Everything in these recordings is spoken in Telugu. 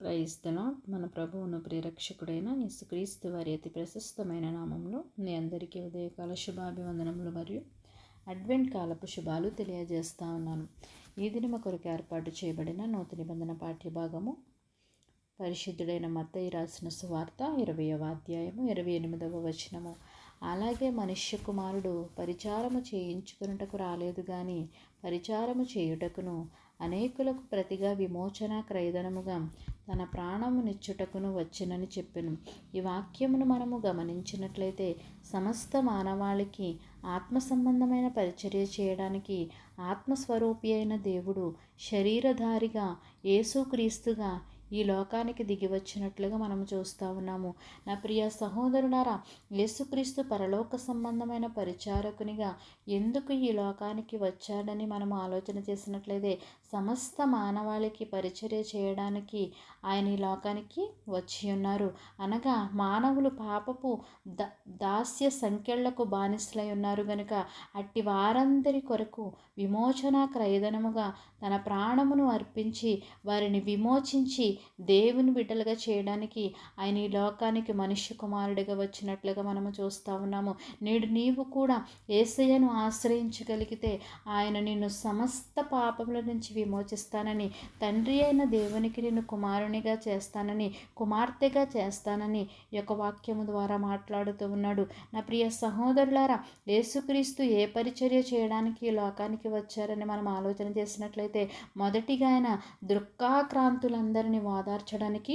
క్రైస్తలో మన ప్రభువును ప్రియరక్షకుడైన యేసుక్రీస్తు వారి అతి ప్రశస్తమైన నామంలో మీ అందరికీ ఉదయకాల శుభాభివందనములు మరియు అడ్వెంట్ కాలపు శుభాలు తెలియజేస్తా ఉన్నాను. ఈ దినమ కొరకు ఏర్పాటు చేయబడిన నూతన నిబంధన పాఠ్యభాగము పరిశుద్ధుడైన మత్తయ్య రాసిన సువార్త ఇరవయవ అధ్యాయము ఇరవై ఎనిమిదవ వచనము. అలాగే మనుష్య కుమారుడు పరిచారము చేయించుకున్నటకు రాలేదు కానీ పరిచారము చేయుటకును అనేకులకు ప్రతిగా విమోచన క్రయదనముగా తన ప్రాణము నిచ్చుటకును వచ్చినని చెప్పెను. ఈ వాక్యమును మనము గమనించినట్లయితే సమస్త మానవాళికి ఆత్మ సంబంధమైన పరిచర్య చేయడానికి ఆత్మస్వరూపి అయిన దేవుడు శరీరధారిగా యేసుక్రీస్తుగా ఈ లోకానికి దిగి వచ్చినట్లుగా చూస్తూ ఉన్నాము. నా ప్రియ సహోదరుడారా యేసుక్రీస్తు పరలోక సంబంధమైన పరిచారకునిగా ఎందుకు ఈ లోకానికి వచ్చాడని మనం ఆలోచన చేసినట్లయితే సమస్త మానవాళికి పరిచర్య చేయడానికి ఆయన ఈ లోకానికి వచ్చి ఉన్నారు. అనగా మానవులు పాపపు ద దాస్య సంఖ్యలకు బానిసలై ఉన్నారు గనుక అట్టి వారందరి కొరకు విమోచన క్రయదనముగా తన ప్రాణమును అర్పించి వారిని విమోచించి దేవుని బిడ్డలుగా చేయడానికి ఆయన ఈ లోకానికి మనుష్య కుమారుడిగా వచ్చినట్లుగా మనము చూస్తూ ఉన్నాము. నేడు నీవు కూడా ఏసయ్యను ఆశ్రయించగలిగితే ఆయన నిన్ను సమస్త పాపముల నుంచి విమోచిస్తానని తండ్రి అయిన దేవునికి నిన్ను కుమారునిగా చేస్తానని కుమార్తెగా చేస్తానని యొక్క వాక్యము ద్వారా మాట్లాడుతూ ఉన్నాడు. నా ప్రియ సహోదరులారా యేసుక్రీస్తు ఏ పరిచర్య చేయడానికి ఈ లోకానికి వచ్చారని మనం ఆలోచన చేసినట్లయితే మొదటిగా ఆయన దృక్కాక్రాంతులందరినీ ఆదార్చడానికి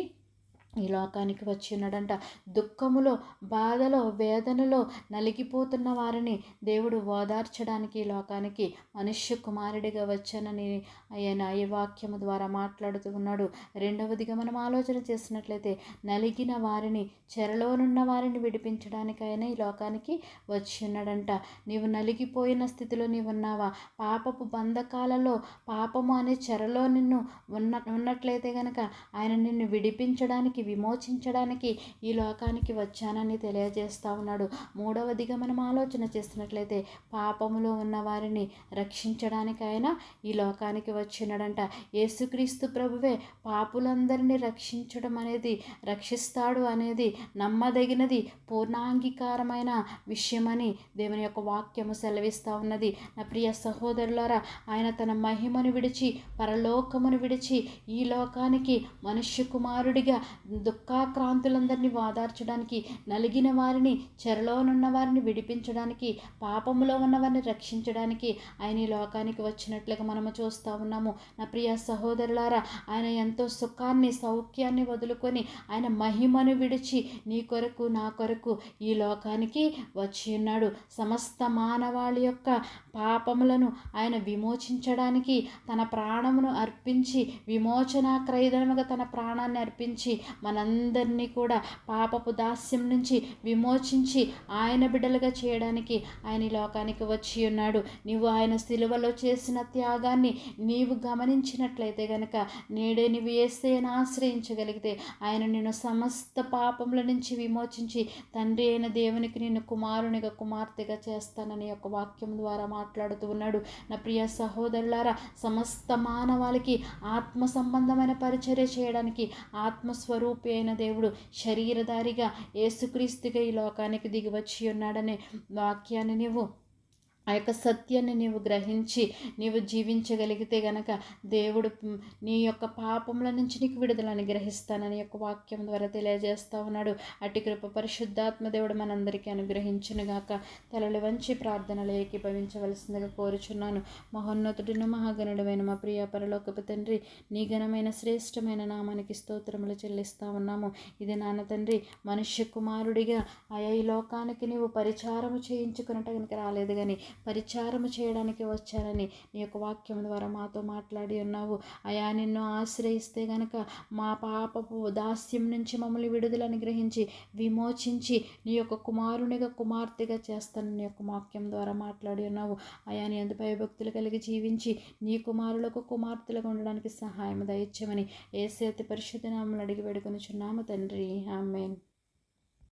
ఈ లోకానికి వచ్చి ఉన్నాడంట. దుఃఖములో బాధలో వేదనలో నలిగిపోతున్న వారిని దేవుడు ఓదార్చడానికి ఈ లోకానికి మనుష్య కుమారుడిగా వచ్చానని ఆయన ఈ వాక్యము ద్వారా మాట్లాడుతూ ఉన్నాడు. రెండవదిగా మనం ఆలోచన చేసినట్లయితే నలిగిన వారిని చెరలోనున్న వారిని విడిపించడానికి ఆయన ఈ లోకానికి వచ్చి ఉన్నాడంట. నీవు నలిగిపోయిన స్థితిలో నీవు ఉన్నావా? పాపపు బంధకాలలో పాపము అనే చెరలో నిన్ను ఉన్న ఉన్నట్లయితే గనక ఆయన నిన్ను విడిపించడానికి విమోచించడానికి ఈ లోకానికి వచ్చానని తెలియజేస్తూ ఉన్నాడు. మూడవదిగా మనం ఆలోచన చేసినట్లయితే పాపములో ఉన్న వారిని రక్షించడానికి ఆయన ఈ లోకానికి వచ్చినాడంట. యేసుక్రీస్తు ప్రభువే పాపులందరినీ రక్షించడం అనేది రక్షిస్తాడు అనేది నమ్మదగినది పూర్ణాంగీకారమైన విషయమని దేవుని యొక్క వాక్యము సెలవిస్తూ ఉన్నది. నా ప్రియ సహోదరులారా ఆయన తన మహిమను విడిచి పరలోకమును విడిచి ఈ లోకానికి మనుష్య కుమారుడిగా దుఃఖాక్రాంతులందరినీ వాదార్చడానికి నలిగిన వారిని చెరలోనున్న వారిని విడిపించడానికి పాపములో ఉన్న వారిని రక్షించడానికి ఆయన ఈ లోకానికి వచ్చినట్లుగా మనము చూస్తూ ఉన్నాము. నా ప్రియ సహోదరులారా ఆయన ఎంతో సుఖాన్ని సౌఖ్యాన్ని వదులుకొని ఆయన మహిమను విడిచి నీ కొరకు నా కొరకు ఈ లోకానికి వచ్చి ఉన్నాడు. సమస్త మానవాళి యొక్క పాపములను ఆయన విమోచించడానికి తన ప్రాణమును అర్పించి విమోచన క్రయదనముగా తన ప్రాణాన్ని అర్పించి మనందరినీ కూడా పాపపు దాస్యం నుంచి విమోచించి ఆయన బిడ్డలుగా చేయడానికి ఆయన లోకానికి వచ్చి ఉన్నాడు. నీవు ఆయన సిలువలో చేసిన త్యాగాన్ని నీవు గమనించినట్లయితే గనక నేడే నీవు ఏసేను ఆశ్రయించగలిగితే ఆయన నిన్ను సమస్త పాపముల నుంచి విమోచించి తండ్రి అయిన దేవునికి నిన్ను కుమారునిగా కుమార్తెగా చేస్తానని యొక్క వాక్యం ద్వారా మాట్లాడుతూ ఉన్నాడు. నా ప్రియ సహోదరులారా సమస్త మానవాళికి ఆత్మ సంబంధమైన పరిచర్య చేయడానికి ఆత్మస్వరూ ఆత్మస్వరూపి అయిన దేవుడు శరీరధారిగా ఏసుక్రీస్తుగా ఈ లోకానికి దిగి వచ్చి ఉన్నాడనే వాక్యాన్ని నీవు ఆ యొక్క సత్యాన్ని నీవు గ్రహించి నీవు జీవించగలిగితే గనక దేవుడు నీ యొక్క పాపముల నుంచి నీకు విడుదలని గ్రహిస్తానని యొక్క వాక్యం ద్వారా తెలియజేస్తూ ఉన్నాడు. అటు కృప పరిశుద్ధాత్మ దేవుడు మనందరికీ అనుగ్రహించునుగాక తలలు వంచి ప్రార్థనలు ఏకీభవించవలసిందిగా కోరుచున్నాను. మహోన్నతుడును మహాగణుడమైన మా ప్రియ పరలోకపు తండ్రి నీ ఘనమైన శ్రేష్టమైన నామానికి స్తోత్రములు చెల్లిస్తూ ఉన్నాము. ఇది నాన్న తండ్రి మనుష్య కుమారుడిగా ఆయా ఈ లోకానికి నీవు పరిచారము చేయించుకున్నట్టు రాలేదు కానీ పరిచారము చేయడానికి వచ్చానని నీ యొక్క వాక్యం ద్వారా మాతో మాట్లాడి ఉన్నావు. అయా నిన్ను ఆశ్రయిస్తే గనక మా పాపపు దాస్యం నుంచి మమ్మల్ని విడుదలని గ్రహించి విమోచించి నీ యొక్క కుమారునిగా కుమార్తెగా చేస్తాను నీ యొక్క వాక్యం ద్వారా మాట్లాడి ఉన్నావు. అయా నీ ఎంత భయభక్తులు కలిగి జీవించి నీ కుమారులకు కుమార్తెలుగా ఉండడానికి సహాయం దయచ్చమని ఏసేతి పరిశుద్ధ నామలు అడిగి వేడుకొని చున్నాము తండ్రి. ఆమెన్.